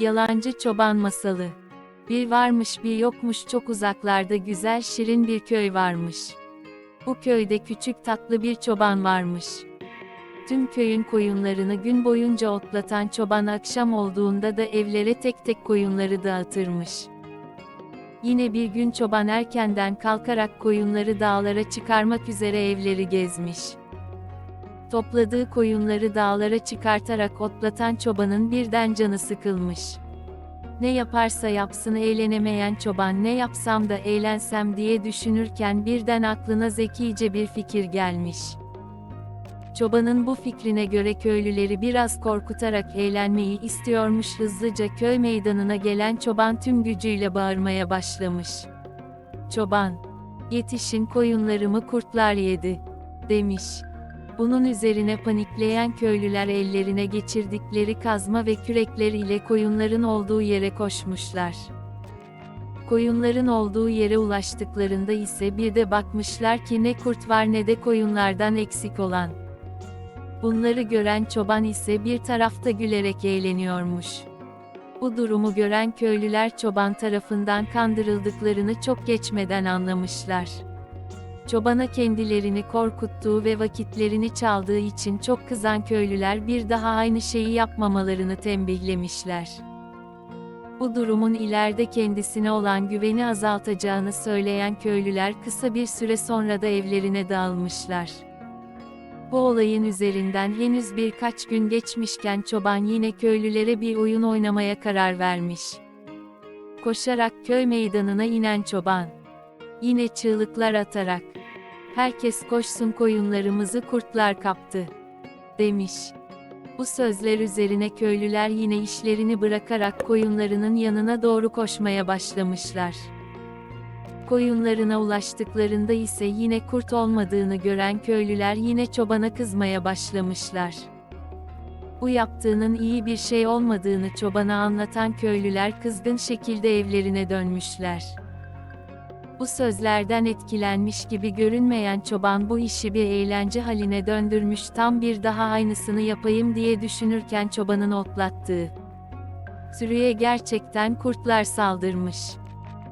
Yalancı Çoban Masalı Bir varmış bir yokmuş çok uzaklarda güzel şirin bir köy varmış. Bu köyde küçük tatlı bir çoban varmış. Tüm köyün koyunlarını gün boyunca otlatan çoban akşam olduğunda da evlere tek tek koyunları dağıtırmış. Yine bir gün çoban erkenden kalkarak koyunları dağlara çıkarmak üzere evleri gezmiş. Topladığı koyunları dağlara çıkartarak otlatan çobanın birden canı sıkılmış. Ne yaparsa yapsın eğlenemeyen çoban ne yapsam da eğlensem diye düşünürken birden aklına zekice bir fikir gelmiş. Çobanın bu fikrine göre köylüleri biraz korkutarak eğlenmeyi istiyormuş hızlıca köy meydanına gelen çoban tüm gücüyle bağırmaya başlamış. Çoban, yetişin koyunlarımı kurtlar yedi, demiş. Bunun üzerine panikleyen köylüler ellerine geçirdikleri kazma ve kürekler ile koyunların olduğu yere koşmuşlar. Koyunların olduğu yere ulaştıklarında ise bir de bakmışlar ki ne kurt var ne de koyunlardan eksik olan. Bunları gören çoban ise bir tarafta gülerek eğleniyormuş. Bu durumu gören köylüler çoban tarafından kandırıldıklarını çok geçmeden anlamışlar. Çobana kendilerini korkuttuğu ve vakitlerini çaldığı için çok kızan köylüler bir daha aynı şeyi yapmamalarını tembihlemişler. Bu durumun ileride kendisine olan güveni azaltacağını söyleyen köylüler kısa bir süre sonra da evlerine dağılmışlar. Bu olayın üzerinden henüz birkaç gün geçmişken çoban yine köylülere bir oyun oynamaya karar vermiş. Koşarak köy meydanına inen çoban. Yine çığlıklar atarak. Herkes koşsun koyunlarımızı kurtlar kaptı. Demiş. Bu sözler üzerine köylüler yine işlerini bırakarak koyunlarının yanına doğru koşmaya başlamışlar. Koyunlarına ulaştıklarında ise yine kurt olmadığını gören köylüler yine çobana kızmaya başlamışlar. Bu yaptığının iyi bir şey olmadığını çobana anlatan köylüler kızgın şekilde evlerine dönmüşler. Bu sözlerden etkilenmiş gibi görünmeyen çoban bu işi bir eğlence haline döndürmüş tam bir daha aynısını yapayım diye düşünürken çobanın otlattığı sürüye gerçekten kurtlar saldırmış.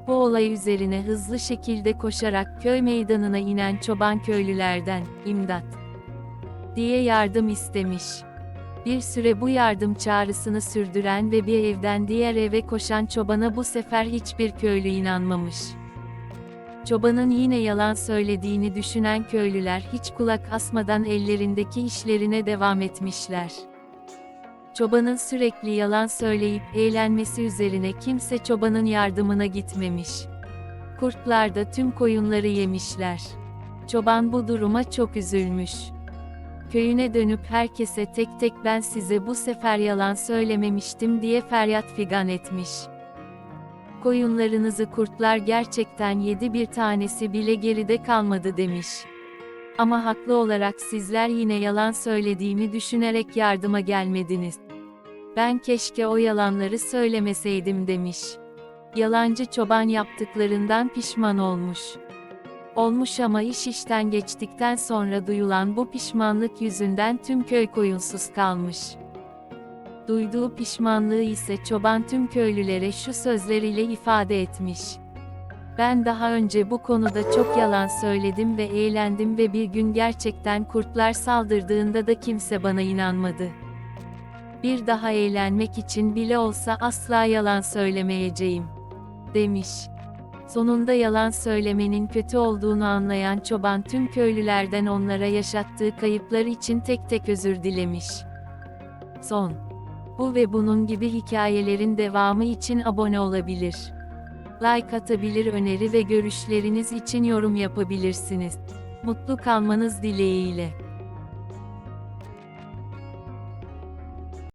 Bu olay üzerine hızlı şekilde koşarak köy meydanına inen çoban köylülerden, imdat diye yardım istemiş. Bir süre bu yardım çağrısını sürdüren ve bir evden diğer eve koşan çobana bu sefer hiçbir köylü inanmamış. Çobanın yine yalan söylediğini düşünen köylüler hiç kulak asmadan ellerindeki işlerine devam etmişler. Çobanın sürekli yalan söyleyip eğlenmesi üzerine kimse çobanın yardımına gitmemiş. Kurtlar da tüm koyunları yemişler. Çoban bu duruma çok üzülmüş. Köyüne dönüp herkese tek tek ben size bu sefer yalan söylememiştim diye feryat figan etmiş. Koyunlarınızı kurtlar gerçekten yedi bir tanesi bile geride kalmadı demiş. Ama haklı olarak sizler yine yalan söylediğimi düşünerek yardıma gelmediniz. Ben keşke o yalanları söylemeseydim demiş. Yalancı çoban yaptıklarından pişman olmuş. Olmuş ama iş işten geçtikten sonra duyulan bu pişmanlık yüzünden tüm köy koyunsuz kalmış. Duyduğu pişmanlığı ise çoban tüm köylülere şu sözleriyle ifade etmiş. Ben daha önce bu konuda çok yalan söyledim ve eğlendim ve bir gün gerçekten kurtlar saldırdığında da kimse bana inanmadı. Bir daha eğlenmek için bile olsa asla yalan söylemeyeceğim. Demiş. Sonunda yalan söylemenin kötü olduğunu anlayan çoban tüm köylülerden onlara yaşattığı kayıplar için tek tek özür dilemiş. Son. Bu ve bunun gibi hikayelerin devamı için abone olabilir. Like atabilir öneri ve görüşleriniz için yorum yapabilirsiniz. Mutlu kalmanız dileğiyle.